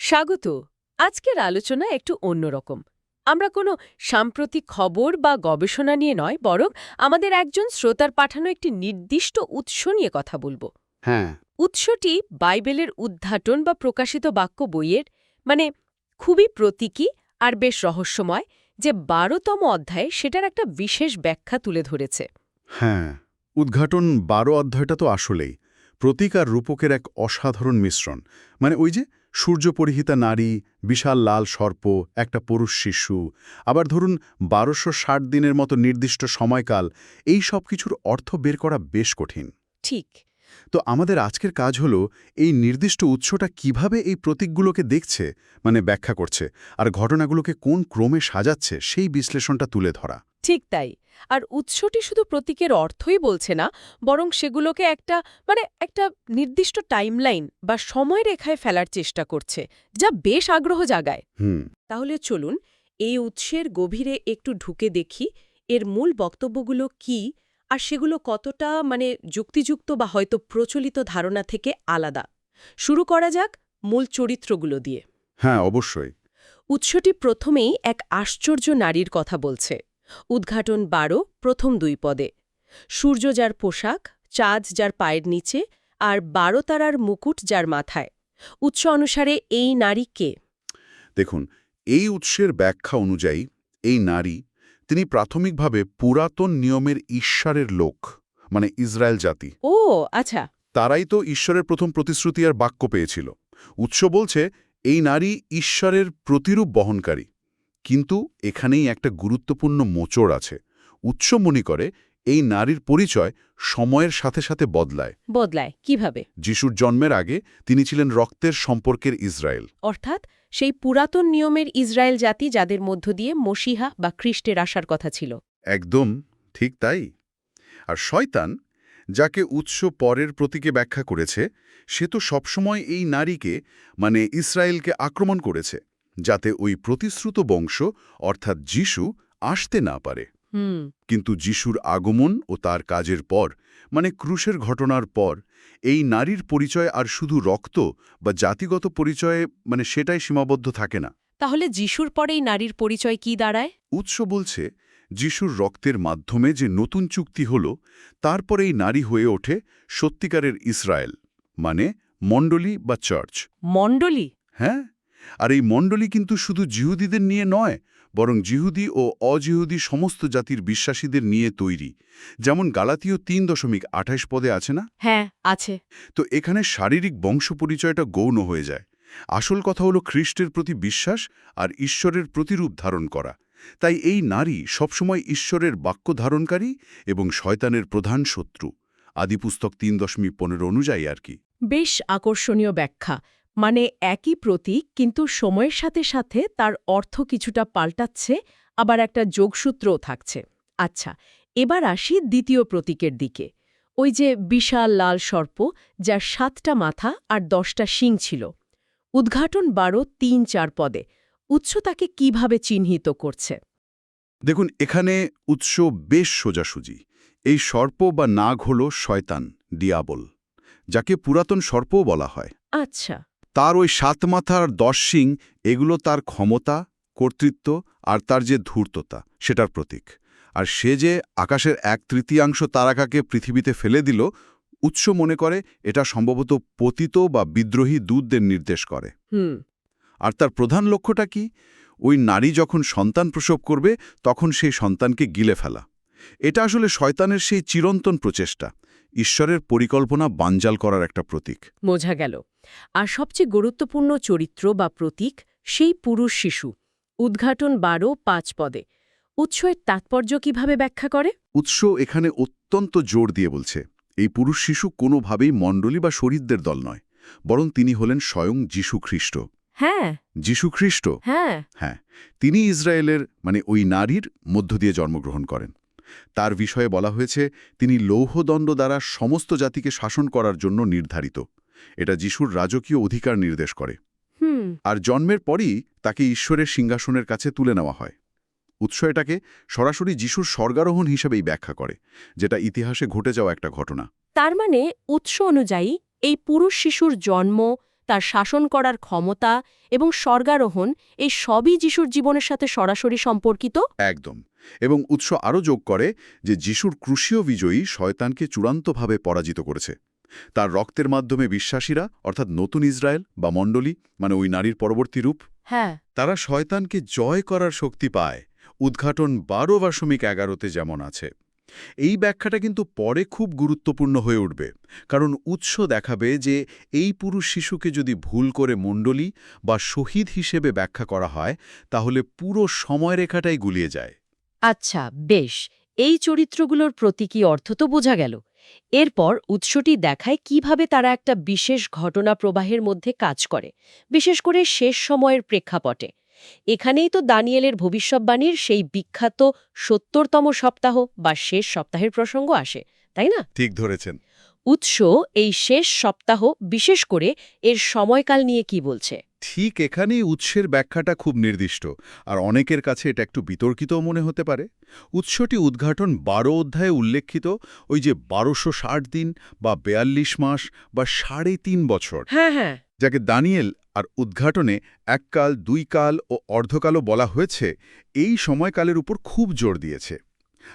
স্বাগত। আজকের আলোচনা একটু অন্যরকম আমরা কোনো সাম্প্রতিক খবর বা গবেষণা নিয়ে নয় বরং আমাদের একজন শ্রোতার পাঠানো একটি নির্দিষ্ট উৎস নিয়ে কথা বলব। হ্যাঁ। উৎসটি বাইবেলের উদ্ঘাটন বা প্রকাশিত বাক্য বইয়ের মানে খুবই প্রতীকী আর বেশ রহস্যময় যে বারোতম অধ্যায়ে সেটার একটা বিশেষ ব্যাখ্যা তুলে ধরেছে। হ্যাঁ উদ্ঘাটন বারো অধ্যায়টা তো আসলেই। প্রতীক আর রূপকের এক অসাধারণ মিশ্রণ। মানে ওই যে সূর্য পরিহিতা নারী বিশাল লাল সর্প একটা পুরুষ শিশু। আবার ধরুন বারোশো ষাট দিনের মতো নির্দিষ্ট সময়কাল এই সব কিছুর অর্থ বের করা বেশ কঠিন। ঠিক। তো আমাদের আজকের কাজ হলো এই নির্দিষ্ট উৎসটা কীভাবে এই প্রতীকগুলোকে দেখছে মানে ব্যাখ্যা করছে আর ঘটনাগুলোকে কোন ক্রমে সাজাচ্ছে সেই বিশ্লেষণটা তুলে ধরা। ঠিক তাই। আর উৎসটি শুধু প্রতীকের অর্থই বলছে না বরং সেগুলোকে একটা মানে একটা নির্দিষ্ট টাইমলাইন বা সময়রেখায় ফেলার চেষ্টা করছে যা বেশ আগ্রহ জাগায়। তাহলে চলুন এই উৎসের গভীরে একটু ঢুকে দেখি এর মূল বক্তব্যগুলো কি আর সেগুলো কতটা মানে যুক্তিযুক্ত বা হয়তো প্রচলিত ধারণা থেকে আলাদা। শুরু করা যাক মূল চরিত্রগুলো দিয়ে। হ্যাঁ অবশ্যই। উৎসটি প্রথমেই এক আশ্চর্য নারীর কথা বলছে। উদ্ঘাটন বারো প্রথম দুই পদে। সূর্য যার পোশাক চাঁদ যার পায়ের নিচে আর বারো তারার মুকুট যার মাথায়। উৎস অনুসারে এই নারী কে? দেখুন এই উৎসের ব্যাখ্যা অনুযায়ী এই নারী তিনি প্রাথমিকভাবে পুরাতন নিয়মের ঈশ্বরের লোক মানে ইসরায়েল জাতি। ও আচ্ছা। তারাই তো ঈশ্বরের প্রথম প্রতিশ্রুতি আর বাক্য পেয়েছিল। উৎস বলছে এই নারী ঈশ্বরের প্রতিরূপ বহনকারী। কিন্তু এখানেই একটা গুরুত্বপূর্ণ মোচড় আছে। উৎস মনে করে এই নারীর পরিচয় সময়ের সাথে সাথে বদলায়। বদলায় কীভাবে? যিশুর জন্মের আগে তিনি ছিলেন রক্তের সম্পর্কের ইসরায়েল। অর্থাৎ সেই পুরাতন নিয়মের ইসরায়েল জাতি যাদের মধ্য দিয়ে মসিহা বা খ্রিস্টের আসার কথা ছিল। একদম ঠিক তাই। আর শয়তান যাকে উৎস পরের প্রতীকে ব্যাখ্যা করেছে সে তো সবসময় এই নারীকে মানে ইসরায়েলকে আক্রমণ করেছে। যাতে ওই প্রতিশ্রুত বংশ অর্থাৎ যিশু আসতে না পারে। কিন্তু যিশুর আগমন ও তার কাজের পর মানে ক্রুশের ঘটনার পর এই নারীর পরিচয় আর শুধু রক্ত বা জাতিগত পরিচয়ে মানে সেটাই সীমাবদ্ধ থাকে না। তাহলে যিশুর পরেই নারীর পরিচয় কি দাঁড়ায়? উৎস বলছে যিশুর রক্তের মাধ্যমে যে নতুন চুক্তি হল তারপরেই নারী হয়ে ওঠে সত্যিকারের ইসরায়েল মানে মণ্ডলী বা চার্চ। মণ্ডলী? হ্যাঁ। আর এই মণ্ডলী কিন্তু শুধু জিহুদীদের নিয়ে নয় বরং জিহুদি ও অজিহুদি সমস্ত জাতির বিশ্বাসীদের নিয়ে তৈরি। যেমন গালাতীয় তিন দশমিক আঠাইশ পদে আছে না? হ্যাঁ আছে। তো এখানে শারীরিক বংশ পরিচয়টা গৌণ হয়ে যায়। আসল কথা হলো খ্রিস্টের প্রতি বিশ্বাস আর ঈশ্বরের প্রতিরূপ ধারণ করা। তাই এই নারী সবসময় ঈশ্বরের বাক্য ধারণকারী এবং শয়তানের প্রধান শত্রু। আদিপুস্তক তিন দশমিক পনেরো অনুযায়ী আর কি। বেশ আকর্ষণীয় ব্যাখ্যা। মানে একই প্রতীক কিন্তু সময়ের সাথে সাথে তার অর্থ কিছুটা পাল্টাচ্ছে আবার একটা যোগসূত্রও থাকছে। আচ্ছা এবার আসি দ্বিতীয় প্রতীকের দিকে। ওই যে বিশাল লাল সর্প যার সাতটা মাথা আর দশটা শিং ছিল। উদ্ঘাটন বারো তিন চার পদে। উৎস তাকে কীভাবে চিহ্নিত করছে? দেখুন এখানে উৎস বেশ সোজাসুজি। এই সর্প বা নাগ হল শয়তান ডিয়াবল যাকে পুরাতন সর্পও বলা হয়। আচ্ছা। তার ওই সাত মাথার দশ সিং এগুলো তার ক্ষমতা কর্তৃত্ব আর তার যে ধূর্ততা সেটার প্রতীক। আর সে যে আকাশের এক তৃতীয়াংশ তারাকাকে পৃথিবীতে ফেলে দিল উৎস মনে করে এটা সম্ভবত পতিত বা বিদ্রোহী দূতদের নির্দেশ করে। আর তার প্রধান লক্ষ্যটা কি? ওই নারী যখন সন্তান প্রসব করবে তখন সেই সন্তানকে গিলে ফেলা। এটা আসলে শয়তানের সেই চিরন্তন প্রচেষ্টা। ঈশ্বরের পরিকল্পনা বানজাল করার একটা প্রতীক। বোঝা গেল। আর সবচেয়ে গুরুত্বপূর্ণ চরিত্র বা প্রতীক সেই পুরুষ শিশু। উদ্ঘাটন বারো পাঁচ পদে। উৎসের তাৎপর্য কীভাবে ব্যাখ্যা করে? উৎস এখানে অত্যন্ত জোর দিয়ে বলছে এই পুরুষ শিশু কোনোভাবেই মণ্ডলী বা শরীরদের দল নয় বরং তিনি হলেন স্বয়ং যীশু খ্রিস্ট হ্যাঁ। যীশু খ্রিস্ট হ্যাঁ। হ্যাঁ তিনি ইসরায়েলের মানে ওই নারীর মধ্য দিয়ে জন্মগ্রহণ করেন। তার বিষয়ে বলা হয়েছে তিনি লৌহদণ্ড দ্বারা সমস্ত জাতিকে শাসন করার জন্য নির্ধারিত। এটা যিশুর রাজকীয় অধিকার নির্দেশ করে। হুম। আর জন্মের পরই তাকে ঈশ্বরের সিংহাসনের কাছে তুলে নেওয়া হয়। উৎস এটাকে সরাসরি যিশুর স্বর্গারোহণ হিসেবেই ব্যাখ্যা করে যেটা ইতিহাসে ঘটে যাওয়া একটা ঘটনা। তার মানে উৎস অনুযায়ী এই পুরুষ শিশুর জন্ম তার শাসন করার ক্ষমতা এবং স্বর্গারোহণ এই সবই যিশুর জীবনের সাথে সরাসরি সম্পর্কিত? একদম। এবং উৎস আরও যোগ করে যে যিশুর ক্রুশীয় বিজয়ী শয়তানকে চূড়ান্তভাবে পরাজিত করেছে। তার রক্তের মাধ্যমে বিশ্বাসীরা অর্থাৎ নতুন ইসরায়েল বা মণ্ডলী মানে ওই নারীর পরবর্তী রূপ হ্যাঁ। তারা শয়তানকে জয় করার শক্তি পায় উদ্ঘাটন বারো বাসমিক এগারোতে যেমন আছে। এই ব্যাখ্যাটা কিন্তু পরে খুব গুরুত্বপূর্ণ হয়ে উঠবে কারণ উৎস দেখাবে যে এই পুরুষ শিশুকে যদি ভুল করে মণ্ডলী বা শহীদ হিসেবে ব্যাখ্যা করা হয় তাহলে পুরো সময়রেখাটাই গুলিয়ে যায়। আচ্ছা বেশ। এই চরিত্রগুলোর প্রতীকী অর্থ তো বোঝা গেল। এরপর উৎসটি দেখায় কীভাবে তারা একটা বিশেষ ঘটনা প্রবাহের মধ্যে কাজ করে বিশেষ করে শেষ সময়ের প্রেক্ষাপটে। এখানেই তো দানিয়েলের ভবিষ্যৎবাণীর সেই বিখ্যাত সত্তরতম সপ্তাহ বা শেষ সপ্তাহের প্রসঙ্গ আসে তাই না? ঠিক ধরেছেন। উৎস এই শেষ সপ্তাহ বিশেষ করে এর সময়কাল নিয়ে কি বলছে? ঠিক এখানেই উৎসের ব্যাখ্যাটা খুব নির্দিষ্ট আর অনেকের কাছে এটা একটু বিতর্কিতও মনে হতে পারে। উৎসটি উদ্ঘাটন বারো অধ্যায়ে উল্লেখিত ওই যে বারোশো ষাট দিন বা বেয়াল্লিশ মাস বা সাড়ে তিন বছর। হ্যাঁ হ্যাঁ। যাকে দানিয়েল আর উদ্ঘাটনে এককাল দুই কাল ও অর্ধকালও বলা হয়েছে এই সময়কালের উপর খুব জোর দিয়েছে।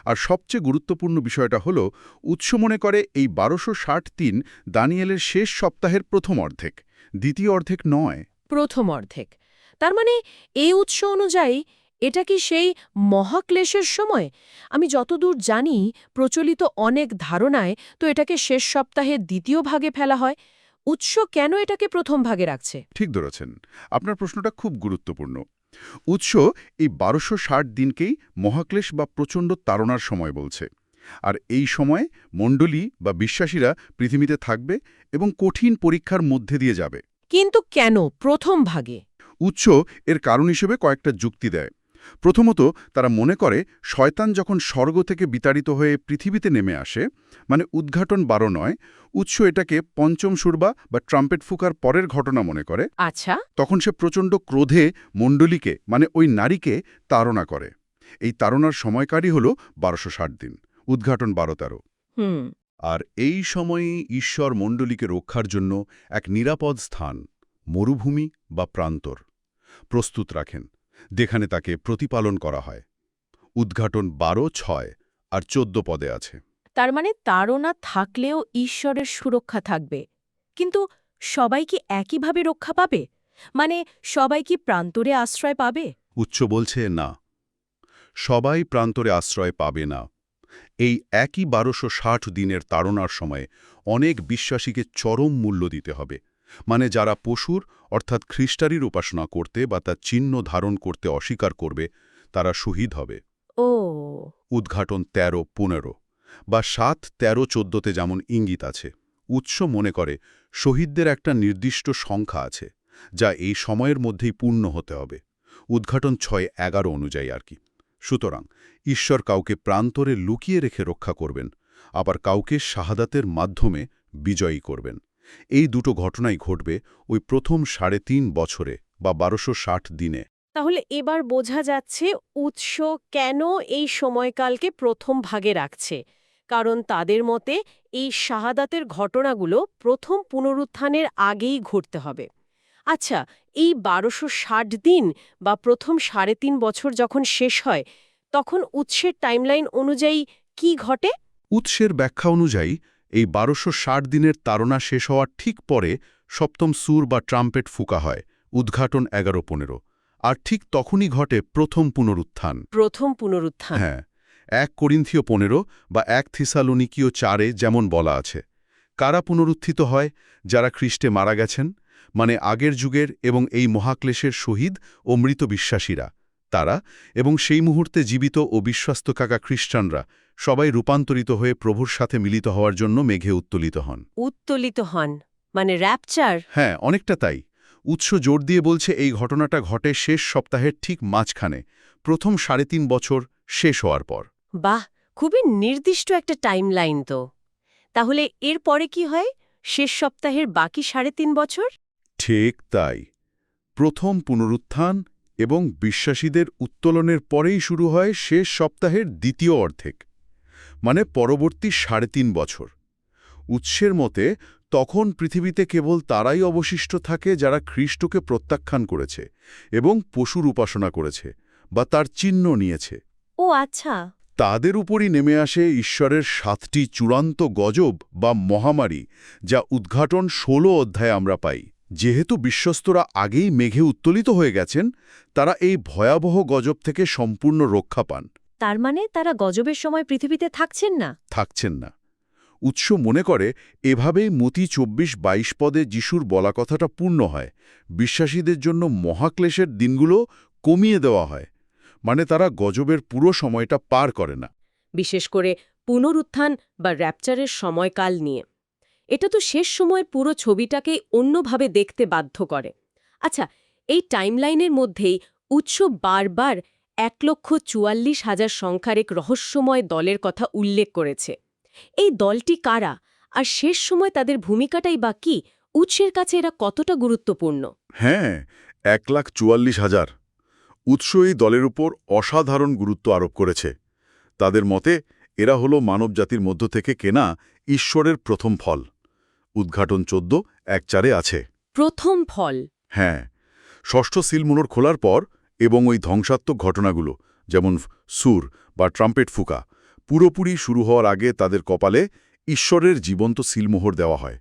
আর সবচেয়ে গুরুত্বপূর্ণ বিষয়টা হল উৎস মনে করে এই বারোশো ষাট তিন দানিয়েলের শেষ সপ্তাহের প্রথম অর্ধেক দ্বিতীয় অর্ধেক নয়। প্রথম অর্ধেক। তার মানে এই উৎস অনুযায়ী এটা কি সেই মহাক্লেশের সময়? আমি যতদূর জানি, প্রচলিত অনেক ধারণায় তো এটাকে শেষ সপ্তাহের দ্বিতীয় ভাগে ফেলা হয়। উৎস কেন এটাকে প্রথম ভাগে রাখছে? ঠিক ধরেছেন। আপনার প্রশ্নটা খুব গুরুত্বপূর্ণ। উৎস এই বারোশো দিনকেই মহাক্লেশ বা প্রচণ্ড তাড়নার সময় বলছে। আর এই সময়ে মণ্ডলী বা বিশ্বাসীরা পৃথিবীতে থাকবে এবং কঠিন পরীক্ষার মধ্যে দিয়ে যাবে। কিন্তু কেন প্রথম ভাগে? উৎস এর কারণ হিসেবে কয়েকটা যুক্তি দেয়। প্রথমত তারা মনে করে শয়তান যখন স্বর্গ থেকে বিতাড়িত হয়ে পৃথিবীতে নেমে আসে মানে উদ্ঘাটন বারো নয় উৎস এটাকে পঞ্চম সুরবা বা ট্রাম্পেট ফুকার পরের ঘটনা মনে করে। আচ্ছা। তখন সে প্রচণ্ড ক্রোধে মণ্ডলীকে মানে ওই নারীকে তাড়না করে। এই তাড়নার সময়কারই হল বারোশো ষাট দিন উদ্ঘাটন বারো তেরো। হুম। আর এই সময়েই ঈশ্বর মণ্ডলীকে রক্ষার জন্য এক নিরাপদ স্থান মরুভূমি বা প্রান্তর প্রস্তুত রাখেন যেখানে তাকে প্রতিপালন করা হয়। উদ্ঘাটন বারো ছয় আর চোদ্দ পদে আছে। তার মানে তাড়না থাকলেও ঈশ্বরের সুরক্ষা থাকবে। কিন্তু সবাই কি একইভাবে রক্ষা পাবে? মানে সবাই কি প্রান্তরে আশ্রয় পাবে? উচ্চ বলছে না। সবাই প্রান্তরে আশ্রয় পাবে না। এই একই বারোশো ষাট দিনের তাড়নার সময়ে অনেক বিশ্বাসীকে চরম মূল্য দিতে হবে। মানে যারা পশুর অর্থাৎ খ্রিস্টারির উপাসনা করতে বা তার চিহ্ন ধারণ করতে অস্বীকার করবে তারা শহীদ হবে। ও। উদ্ঘাটন তেরো পনেরো বা সাত তেরো চোদ্দতে যেমন ইঙ্গিত আছে উৎস মনে করে শহীদদের একটা নির্দিষ্ট সংখ্যা আছে যা এই সময়ের মধ্যেই পূর্ণ হতে হবে। উদ্ঘাটন ছয় এগারো অনুযায়ী আর কি। সুতরাং ঈশ্বর কাউকে প্রান্তরে লুকিয়ে রেখে রক্ষা করবেন, আবার কাউকে শাহাদাতের মাধ্যমে বিজয়ী করবেন। এই দুটো ঘটনাই ঘটবে ওই প্রথম সাড়ে তিন বছরে বা বারোশো দিনে। তাহলে এবার বোঝা যাচ্ছে উৎস কেন এই সময়কালকে প্রথম ভাগে রাখছে। কারণ তাদের মতে এই শাহাদাতের ঘটনাগুলো প্রথম পুনরুত্থানের আগেই ঘটতে হবে। আচ্ছা এই বারোশো ষাট দিন বা প্রথম সাড়ে তিন বছর যখন শেষ হয় তখন উৎসের টাইমলাইন অনুযায়ী কি ঘটে? উৎসের ব্যাখ্যা অনুযায়ী এই বারোশো ষাট দিনের তাড়না শেষ হওয়ার ঠিক পরে সপ্তম সুর বা ট্রাম্পেট ফুকা হয় উদ্ঘাটন এগারো পনেরো। আর ঠিক তখনই ঘটে প্রথম পুনরুত্থান। প্রথম পুনরুত্থান। হ্যাঁ এক করিন্থীয় পনেরো বা এক থিসালোনিকীয় চারে যেমন বলা আছে। কারা পুনরুত্থিত হয়? যারা খ্রিস্টে মারা গেছেন? মানে আগের যুগের এবং এই মহাক্লেশের শহীদ ও মৃত বিশ্বাসীরা তারা এবং সেই মুহূর্তে জীবিত ও বিশ্বস্ত কাকা খ্রিস্টানরা সবাই রূপান্তরিত হয়ে প্রভুর সাথে মিলিত হওয়ার জন্য মেঘে উত্তোলিত হন। উত্তোলিত হন মানে র্যাপচার হ্যাঁ অনেকটা তাই। উৎস জোর দিয়ে বলছে এই ঘটনাটা ঘটে শেষ সপ্তাহের ঠিক মাঝখানে প্রথম সাড়ে তিন বছর শেষ হওয়ার পর। বাহ খুবই নির্দিষ্ট একটা টাইমলাইন তো। তাহলে এর পরে কি হয়? শেষ সপ্তাহের বাকি সাড়ে তিন বছর? ঠিক তাই। প্রথম পুনরুত্থান এবং বিশ্বাসীদের উত্তোলনের পরেই শুরু হয় শেষ সপ্তাহের দ্বিতীয় অর্ধেক মানে পরবর্তী সাড়ে তিন বছর। উৎসের মতে তখন পৃথিবীতে কেবল তারাই অবশিষ্ট থাকে যারা খ্রিস্টকে প্রত্যাখ্যান করেছে এবং পশুর উপাসনা করেছে বা তার চিহ্ন নিয়েছে। ও আচ্ছা। তাদের উপরই নেমে আসে ঈশ্বরের সাতটি চূড়ান্ত গজব বা মহামারী যা উদ্ঘাটন ষোলো অধ্যায়ে আমরা পাই। যেহেতু বিশ্বস্তরা আগেই মেঘে উত্তোলিত হয়ে গেছেন তারা এই ভয়াবহ গজব থেকে সম্পূর্ণ রক্ষা পান। তার মানে তারা গজবের সময় পৃথিবীতে থাকছেন না? থাকছেন না। উৎস মনে করে এভাবেই মতি চব্বিশ বাইশ পদে যিশুর বলা কথাটা পূর্ণ হয়। বিশ্বাসীদের জন্য মহাক্লেশের দিনগুলো কমিয়ে দেওয়া হয়। মানে তারা গজবের পুরো সময়টা পার করে না। বিশেষ করে পুনরুত্থান বা র্যাপচারের সময়কাল নিয়ে। এটা তো শেষ সময়ের পুরো ছবিটাকেই অন্যভাবে দেখতে বাধ্য করে। আচ্ছা এই টাইমলাইনের মধ্যেই উৎস বারবার এক লক্ষ চুয়াল্লিশ হাজার সংখ্যার এক রহস্যময় দলের কথা উল্লেখ করেছে। এই দলটি কারা? আর শেষ সময় তাদের ভূমিকাটাই বা কি? উৎসের কাছে এরা কতটা গুরুত্বপূর্ণ? হ্যাঁ এক লাখ চুয়াল্লিশ হাজার। উৎস এই দলের উপর অসাধারণ গুরুত্ব আরোপ করেছে। তাদের মতে, এরা হল মানবজাতির মধ্য থেকে কেনা ঈশ্বরের প্রথম ফল। উদ্ঘাটন চোদ্দ এক চারে আছে। প্রথম ফল। হ্যাঁ ষষ্ঠ সিলমোনর খোলার পর এবং ওই ধ্বংসাত্মক ঘটনাগুলো যেমন সুর বা ট্রাম্পেট ফুকা পুরোপুরি শুরু হওয়ার আগে তাদের কপালে ঈশ্বরের জীবন্ত সিলমোহর দেওয়া হয়।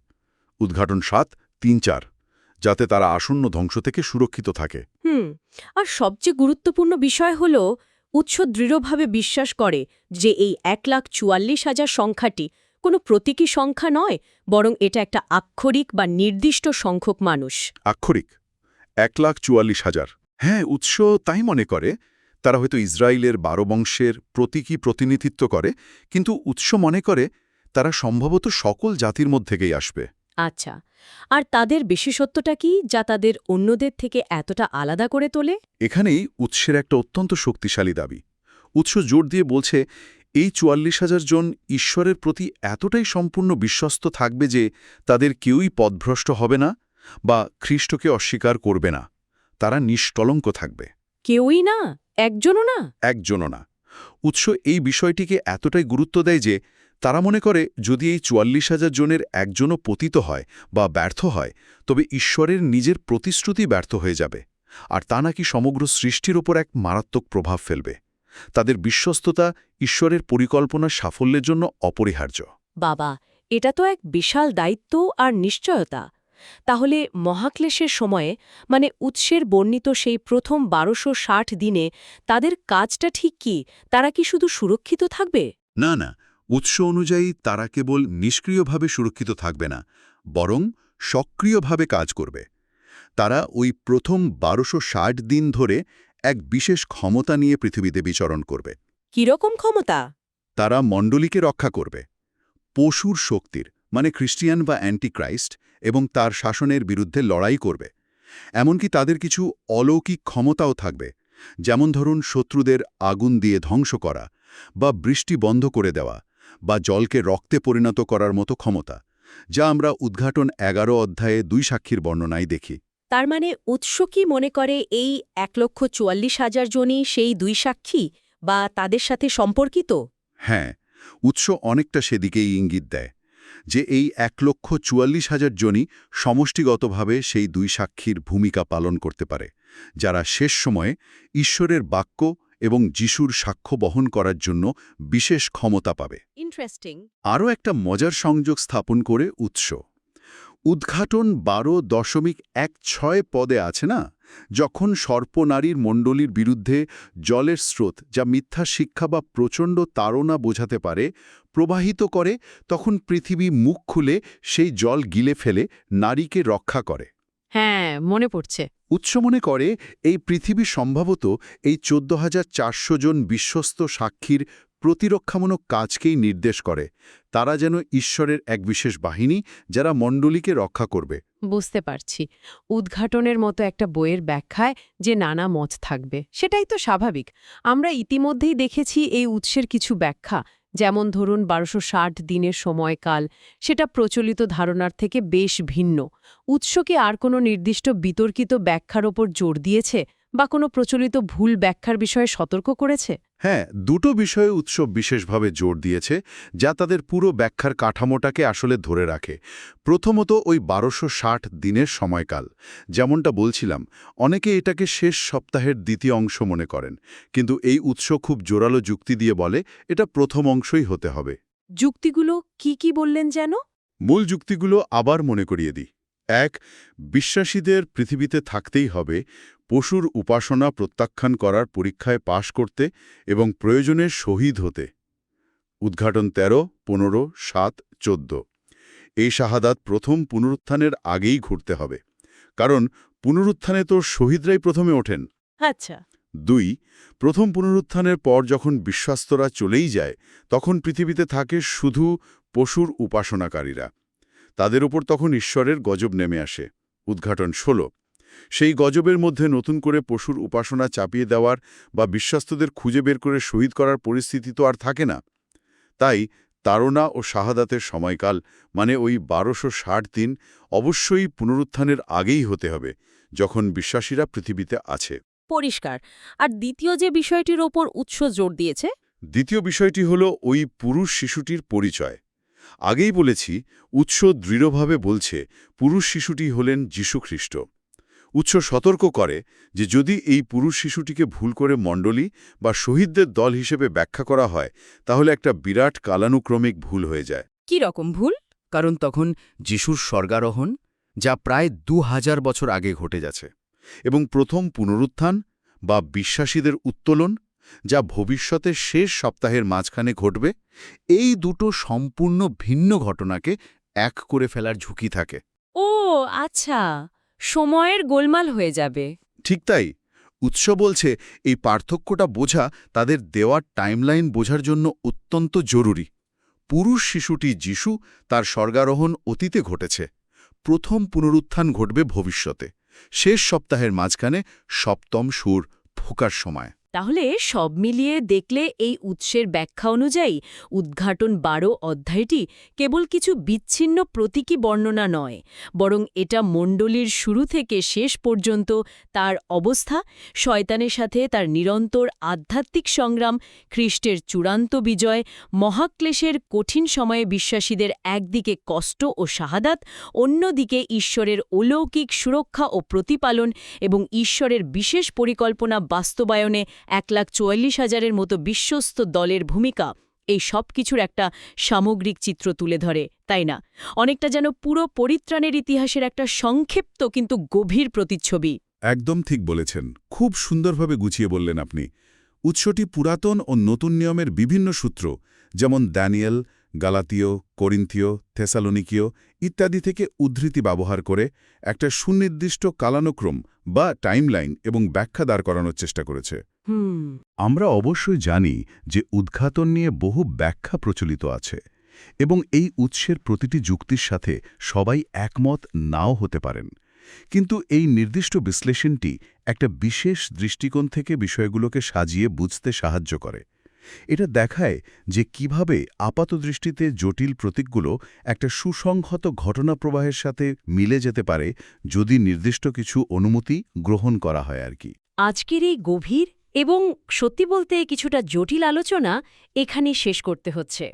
উদ্ঘাটন সাত তিন চার যাতে তারা আসন্ন ধ্বংস থেকে সুরক্ষিত থাকে। হুম আর সবচেয়ে গুরুত্বপূর্ণ বিষয় হল উৎস দৃঢ়ভাবে বিশ্বাস করে যে এই এক লাখ চুয়াল্লিশ হাজার সংখ্যাটি কোনো প্রতীকী সংখ্যা নয় বরং এটা একটা আক্ষরিক বা নির্দিষ্ট সংখ্যক মানুষ। আক্ষরিক। এক লাখ চুয়াল্লিশ হাজার। হ্যাঁ উৎস তাই মনে করে তারা হয়তো ইসরায়েলের বারো বংশের প্রতীকী প্রতিনিধিত্ব করে কিন্তু উৎস মনে করে তারা সম্ভবত সকল জাতির মধ্যেই আসবে। আচ্ছা আর তাদের বিশেষত্বটা কি যা তাদের অন্যদের থেকে এতটা আলাদা করে তোলে? এখানেই উৎসের একটা অত্যন্ত শক্তিশালী দাবি। উৎস জোর দিয়ে বলছে এই চুয়াল্লিশ হাজার জন ঈশ্বরের প্রতি এতটাই সম্পূর্ণ বিশ্বস্ত থাকবে যে তাদের কেউই পদভ্রষ্ট হবে না বা খ্রিস্টকে অস্বীকার করবে না। তারা নিষ্কলঙ্ক থাকবে। কেউই না একজনও না। একজনও না। উৎস এই বিষয়টিকে এতটাই গুরুত্ব দেয় যে তারা মনে করে যদি এই চুয়াল্লিশ হাজার জনের একজনও পতিত হয় বা ব্যর্থ হয় তবে ঈশ্বরের নিজের প্রতিশ্রুতি ব্যর্থ হয়ে যাবে। আর তা নাকি সমগ্র সৃষ্টির ওপর এক মারাত্মক প্রভাব ফেলবে। তাদের বিশ্বস্ততা ঈশ্বরের পরিকল্পনার সাফল্যের জন্য অপরিহার্য। বাবা এটা তো এক বিশাল দায়িত্ব আর নিশ্চয়তা। তাহলে মহাক্লেশের সময়ে মানে উৎসের বর্ণিত সেই প্রথম বারোশো ষাট দিনে তাদের কাজটা ঠিক কি? তারা কি শুধু সুরক্ষিত থাকবে? না না উৎস অনুযায়ী তারা কেবল নিষ্ক্রিয়ভাবে সুরক্ষিত থাকবে না বরং সক্রিয়ভাবে কাজ করবে। তারা ওই প্রথম বারোশো দিন ধরে এক বিশেষ ক্ষমতা নিয়ে পৃথিবীতে বিচরণ করবে। কীরকম ক্ষমতা? তারা মণ্ডলীকে রক্ষা করবে। পশুর শক্তির মানে খ্রিস্টিয়ান বা অ্যান্টিক্রাইস্ট এবং তার শাসনের বিরুদ্ধে লড়াই করবে। এমনকি তাদের কিছু অলৌকিক ক্ষমতাও থাকবে যেমন ধরুন শত্রুদের আগুন দিয়ে ধ্বংস করা বা বৃষ্টি বন্ধ করে দেওয়া বা জলকে রক্তে পরিণত করার মতো ক্ষমতা যা আমরা উদ্ঘাটন এগারো অধ্যায়ে দুই সাক্ষীর বর্ণনায় দেখি। তার মানে উৎস কি মনে করে এই এক লক্ষ চুয়াল্লিশ হাজার জনই সেই দুই সাক্ষী বা তাদের সাথে সম্পর্কিত? হ্যাঁ উৎস অনেকটা সেদিকেই ইঙ্গিত দেয় যে এই এক লক্ষ চুয়াল্লিশ হাজার জনই সমষ্টিগতভাবে সেই দুই সাক্ষীর ভূমিকা পালন করতে পারে যারা শেষ সময়ে ঈশ্বরের বাক্য এবং যিশুর সাক্ষ্য বহন করার জন্য বিশেষ ক্ষমতা পাবে। ইন্টারেস্টিং আরও একটা মজার সংযোগ স্থাপন করে উৎস। উদ্ঘাটন বারো দশমিক এক ছয় পদে আছে না? যখন সর্পনারীর মণ্ডলীর বিরুদ্ধে জলের স্রোত যা মিথ্যা শিক্ষা বা প্রচণ্ড তাড়না বোঝাতে পারে প্রবাহিত করে তখন পৃথিবী মুখ খুলে সেই জল গিলে ফেলে নারীকে রক্ষা করে। হ্যাঁ মনে পড়ছে। উৎস মনে করে এই পৃথিবী সম্ভবত এই চোদ্দ হাজার চারশো জন বিশ্বস্ত সাক্ষীর প্রতিরক্ষামূলক কাজকেই নির্দেশ করে। তারা যেন ঈশ্বরের এক বিশেষ বাহিনী যারা মণ্ডলীকে রক্ষা করবে। বুঝতে পারছি। উদ্ঘাটনের মতো একটা বইয়ের ব্যাখ্যায় যে নানা মত থাকবে, সেটাই তো স্বাভাবিক। আমরা ইতিমধ্যেই দেখেছি এই উৎসের কিছু ব্যাখ্যা, যেমন ধরুন বারোশো দিনের সময়কাল, সেটা প্রচলিত ধারণার থেকে বেশ ভিন্ন। উৎস কি আর কোনো নির্দিষ্ট বিতর্কিত ব্যাখ্যার ওপর জোর দিয়েছে, বা কোনো প্রচলিত ভুল ব্যাখ্যার বিষয়ে সতর্ক করেছে? হ্যাঁ দুটো বিষয়ে উৎসব বিশেষভাবে জোর দিয়েছে যা তাদের পুরো ব্যাখ্যার কাঠামোটাকে আসলে ধরে রাখে। প্রথমত ওই বারোশো ষাট দিনের সময়কাল। যেমনটা বলছিলাম অনেকে এটাকে শেষ সপ্তাহের দ্বিতীয় অংশ মনে করেন কিন্তু এই উৎস খুব জোরালো যুক্তি দিয়ে বলে এটা প্রথম অংশই হতে হবে। যুক্তিগুলো কি কি বললেন যেন? মূল যুক্তিগুলো আবার মনে করিয়ে দিই। এক বিশ্বাসীদের পৃথিবীতে থাকতেই হবে পশুর উপাসনা প্রত্যাখ্যান করার পরীক্ষায় পাশ করতে এবং প্রয়োজনে শহীদ হতে। উদ্ঘাটন ১৩ পনেরো সাত চোদ্দ। এই শাহাদাত প্রথম পুনরুত্থানের আগেই ঘুরতে হবে। কারণ পুনরুত্থানে তো শহীদরাই প্রথমে ওঠেন। আচ্ছা। দুই প্রথম পুনরুত্থানের পর যখন বিশ্বাস্তরা চলেই যায় তখন পৃথিবীতে থাকে শুধু পশুর উপাসনাকারীরা। তাদের উপর তখন ঈশ্বরের গজব নেমে আসে। উদ্ঘাটন ১৬ সেই গজবের মধ্যে নতুন করে পশুর উপাসনা চাপিয়ে দেওয়ার বা বিশ্বাস্তদের খুঁজে বের করে শহীদ করার পরিস্থিতি তো আর থাকে না। তাই তাড়না ও শাহাদাতের সময়কাল মানে ওই বারোশো ষাট দিন অবশ্যই পুনরুত্থানের আগেই হতে হবে যখন বিশ্বাসীরা পৃথিবীতে আছে। পরিষ্কার। আর দ্বিতীয় যে বিষয়টির ওপর উৎস জোর দিয়েছে? দ্বিতীয় বিষয়টি হল ওই পুরুষ শিশুটির পরিচয়। আগেই বলেছি উৎস দৃঢ়ভাবে বলছে পুরুষ শিশুটি হলেন যীশুখ্রিস্ট উৎস সতর্ক করে যে যদি এই পুরুষ শিশুটিকে ভুল করে মণ্ডলী বা শহীদদের দল হিসেবে ব্যাখ্যা করা হয় তাহলে একটা বিরাট কালানুক্রমিক ভুল হয়ে যায়। কি রকম ভুল? কারণ তখন যিশুর স্বর্গারোহণ যা প্রায় দু হাজার বছর আগে ঘটে যাচ্ছে এবং প্রথম পুনরুত্থান বা বিশ্বাসীদের উত্তোলন যা ভবিষ্যতের শেষ সপ্তাহের মাঝখানে ঘটবে এই দুটো সম্পূর্ণ ভিন্ন ঘটনাকে এক করে ফেলার ঝুঁকি থাকে। ও আচ্ছা সময়ের গোলমাল হয়ে যাবে। ঠিক তাই উৎস বলছে এই পার্থক্যটা বোঝা তাদের দেওয়ার টাইমলাইন বোঝার জন্য অত্যন্ত জরুরি। পুরুষ শিশুটি যিশু তার স্বর্গারোহণ অতীতে ঘটেছে। প্রথম পুনরুত্থান ঘটবে ভবিষ্যতে। শেষ সপ্তাহের মাঝখানে সপ্তম সুর ফোকার সময়। তাহলে সব মিলিয়ে দেখলে এই উৎসের ব্যাখ্যা অনুযায়ী উদ্ঘাটন বারো অধ্যায়টি কেবল কিছু বিচ্ছিন্ন প্রতীকী বর্ণনা নয়, বরং এটা মণ্ডলীর শুরু থেকে শেষ পর্যন্ত তার অবস্থা, শয়তানের সাথে তার নিরন্তর আধ্যাত্মিক সংগ্রাম, খ্রিস্টের চূড়ান্ত বিজয়, মহাক্লেশের কঠিন সময়ে বিশ্বাসীদের একদিকে কষ্ট ও শাহাদাত, অন্যদিকে ঈশ্বরের অলৌকিক সুরক্ষা ও প্রতিপালন এবং ঈশ্বরের বিশেষ পরিকল্পনা বাস্তবায়নে এক লাখ চুয়াল্লিশ হাজারের মতো বিশ্বস্ত দলের ভূমিকা এই সব কিছুর একটা সামগ্রিক চিত্র তুলে ধরে, তাই না? অনেকটা যেন পুরো পরিত্রাণের ইতিহাসের একটা সংক্ষিপ্ত কিন্তু গভীর প্রতিচ্ছবি। একদম ঠিক বলেছেন। খুব সুন্দরভাবে গুছিয়ে বললেন আপনি। উৎসটি পুরাতন ও নতুন নিয়মের বিভিন্ন সূত্র, যেমন ড্যানিয়েল, গালাতীয়, করিন্থীয়, থেসালোনিকীয় ইত্যাদি থেকে উদ্ধৃতি ব্যবহার করে একটা সুনির্দিষ্ট কালানুক্রম বা টাইমলাইন এবং ব্যাখ্যা দাঁড় করানোর চেষ্টা করেছে। আমরা অবশ্যই জানি যে উদ্ঘাটন নিয়ে বহু ব্যাখ্যা প্রচলিত আছে এবং এই উৎসের প্রতিটি যুক্তির সাথে সবাই একমত নাও হতে পারেন। কিন্তু এই নির্দিষ্ট বিশ্লেষণটি একটা বিশেষ দৃষ্টিকোণ থেকে বিষয়গুলোকে সাজিয়ে বুঝতে সাহায্য করে। এটা দেখায় যে কীভাবে আপাতদৃষ্টিতে জটিল প্রতীকগুলো একটা সুসংহত ঘটনা প্রবাহের সাথে মিলে যেতে পারে যদি নির্দিষ্ট কিছু অনুমতি গ্রহণ করা হয় আর কি। আজকের এই গভীর এবং সত্যি বলতে কিছুটা জটিল আলোচনা এখানে শেষ করতে হচ্ছে।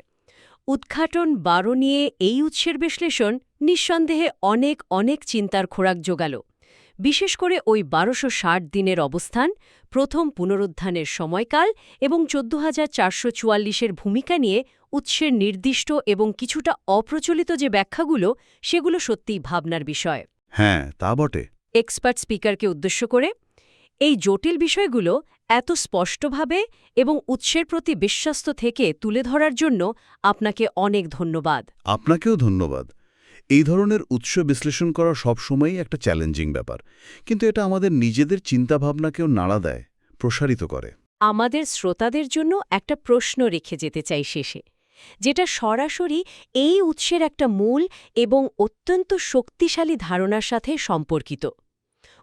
উদ্ঘাটন বারো নিয়ে এই উৎসের বিশ্লেষণ নিঃসন্দেহে অনেক অনেক চিন্তার খোরাক জোগাল। বিশেষ করে ওই বারোশো ষাট দিনের অবস্থান প্রথম পুনরুদ্ধানের সময়কাল এবং চোদ্দ হাজার চারশো চুয়াল্লিশের ভূমিকা নিয়ে উৎসের নির্দিষ্ট এবং কিছুটা অপ্রচলিত যে ব্যাখ্যাগুলো সেগুলো সত্যিই ভাবনার বিষয়। হ্যাঁ তা বটে। এক্সপার্ট স্পিকারকে উদ্দেশ্য করে এই জটিল বিষয়গুলো এত স্পষ্টভাবে এবং উৎসের প্রতি বিশ্বস্ত থেকে তুলে ধরার জন্য আপনাকে অনেক ধন্যবাদ। আপনাকেও ধন্যবাদ। এই ধরনের উৎস বিশ্লেষণ করা সবসময়ই একটা চ্যালেঞ্জিং ব্যাপার কিন্তু এটা আমাদের নিজেদের চিন্তাভাবনাকেও নাড়া দেয় প্রসারিত করে। আমাদের শ্রোতাদের জন্য একটা প্রশ্ন রেখে যেতে চাই শেষে যেটা সরাসরি এই উৎসের একটা মূল এবং অত্যন্ত শক্তিশালী ধারণার সাথে সম্পর্কিত।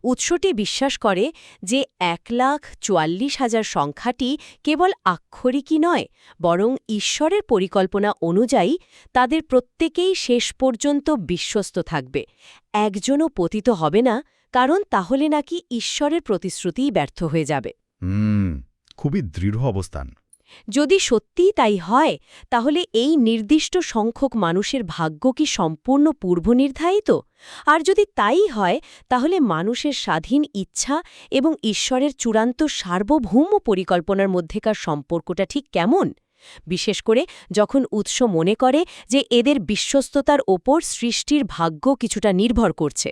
উৎসটি বিশ্বাস করে যে এক লাখ চুয়াল্লিশ হাজার সংখ্যাটি কেবল আক্ষরিকই নয়, বরং ঈশ্বরের পরিকল্পনা অনুযায়ী তাদের প্রত্যেকেই শেষ পর্যন্ত বিশ্বস্ত থাকবে। একজনও পতিত হবে না, কারণ তাহলে নাকি ঈশ্বরের প্রতিশ্রুতিই ব্যর্থ হয়ে যাবে। খুবই দৃঢ় অবস্থান। যদি সত্যিই তাই হয়, তাহলে এই নির্দিষ্ট সংখ্যক মানুষের ভাগ্য কি সম্পূর্ণ পূর্বনির্ধারিত? আর যদি তাই হয়, তাহলে মানুষের স্বাধীন ইচ্ছা এবং ঈশ্বরের চূড়ান্ত সার্বভৌম পরিকল্পনার মধ্যেকার সম্পর্কটা ঠিক কেমন? বিশেষ করে যখন উৎস মনে করে যে এদের বিশ্বস্ততার ওপর সৃষ্টির ভাগ্য কিছুটা নির্ভর করছে।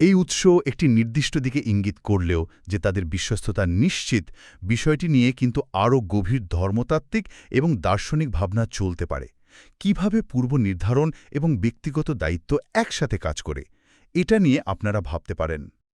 এই উৎস একটি নির্দিষ্ট দিকে ইঙ্গিত করলেও যে তাদের বিশ্বস্ততা নিশ্চিত, বিষয়টি নিয়ে কিন্তু আরও গভীর ধর্মতাত্ত্বিক এবং দার্শনিক ভাবনা চলতে পারে। কীভাবে পূর্ব নির্ধারণ এবং ব্যক্তিগত দায়িত্ব একসাথে কাজ করে, এটা নিয়ে আপনারা ভাবতে পারেন।